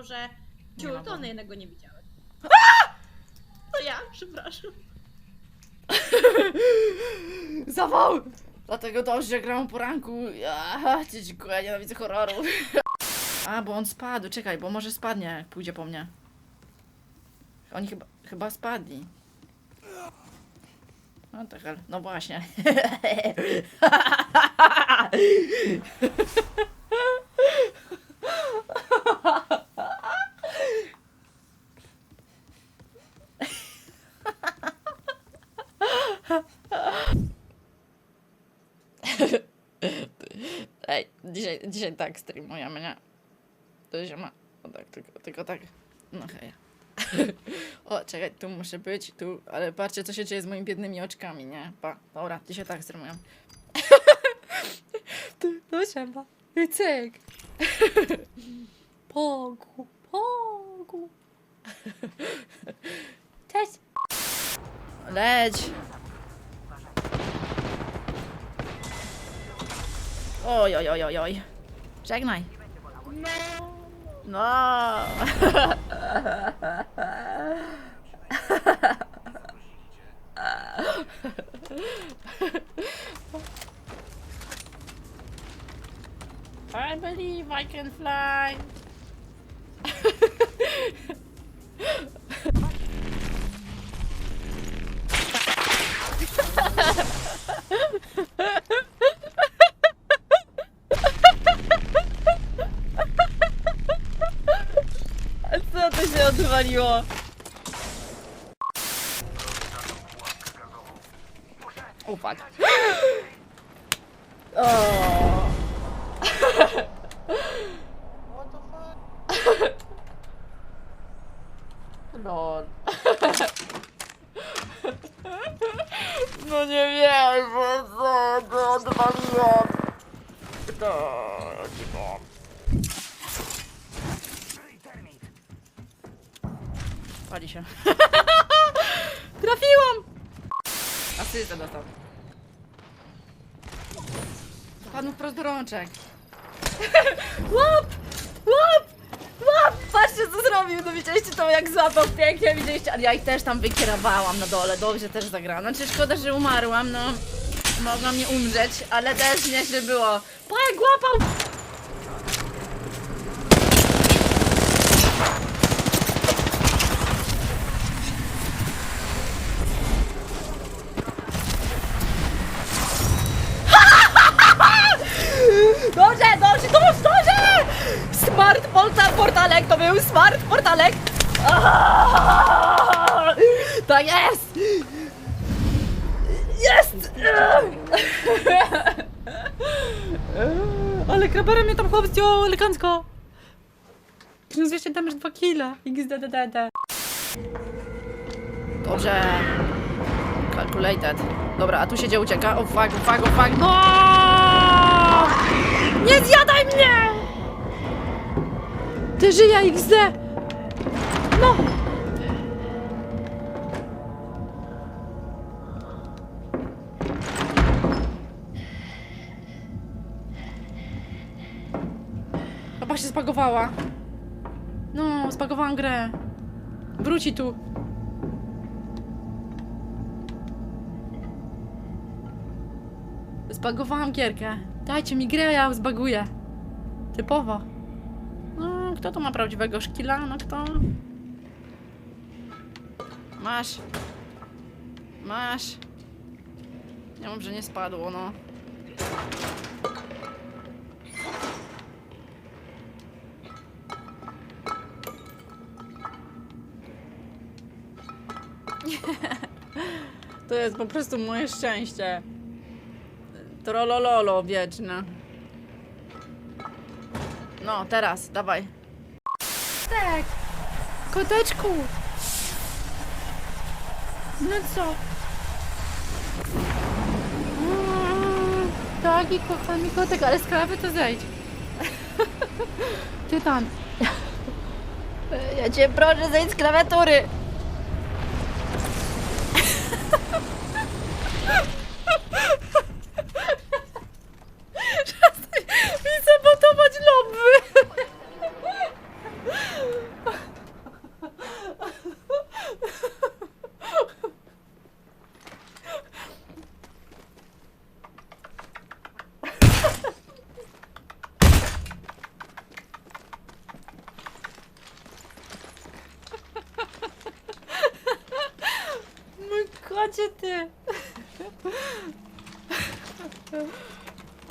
okazało, że Nie ciul, to one wody. jednak go nie widziały. To ja, przepraszam. Zawał! Dlatego to, że gram po ranku. Ja, cię dziękuję, ja nienawidzę horroru. A, bo on spadł, czekaj, bo może spadnie, jak pójdzie po mnie. Oni chyba, chyba spadli. No to hel, no właśnie. Ej, dzisiaj, dzisiaj tak streamujemy, nie? To się ma. O tak, tylko, tylko tak. No hej. o, czekaj, tu muszę być, tu, ale patrzcie, co się dzieje z moimi biednymi oczkami, nie? Pa, dobra, dzisiaj tak streamuję. No siema. Cyk. Pogu, pogu. Cześć. Leć. Oj, oj, oj, oj, oj. Żegnaj. No. I believe I can fly. to się odwaliło? O fuck. O. Lol. No nie wiem, co to odwaliłem. To nie mam. Pali się. Trafiłam! Asystę dostał. Panu wprost do rączek. łap! Łap! Łap! Patrzcie co zrobił, no widzieliście to jak złapał pięknie, widzieliście, ale ja ich też tam wykierowałam na dole, dobrze też zagrałam. Znaczy szkoda, że umarłam, no. Mogłam nie umrzeć, ale też nieźle było. Jak łapał! Dobrze, dobrze, dobrze, dobrze! Portal, portalek, to był smart portalek! Aaaa! Tak jest! Jest! Ale kraberem mnie tam chłop zdjął elegancko! 1200 damage 2 killa. XDDD. Dobrze. Calculated. Dobra, a tu się gdzie ucieka. O fuck, fuck, fuck. No! Nie zjadaj mnie! Ty żyje XD! No! Chyba się spagowała. No, spagowałam grę. Wróci tu. Zbagowałam gierkę. Dajcie mi grę, ja ją zbaguję. Typowo. No, kto tu ma prawdziwego szkila? No kto? Masz. Masz. Nie wiem, że nie spadło, no. To jest po prostu moje szczęście. Trolololo wieczne. No, teraz, dawaj. Tak. Koteczku. No co? Mm, Tak, i kochany kotek, ale z kawy to zejdź. Tytan. Ja cię proszę, zejdź z klawiatury. Хочете?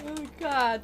Oh god.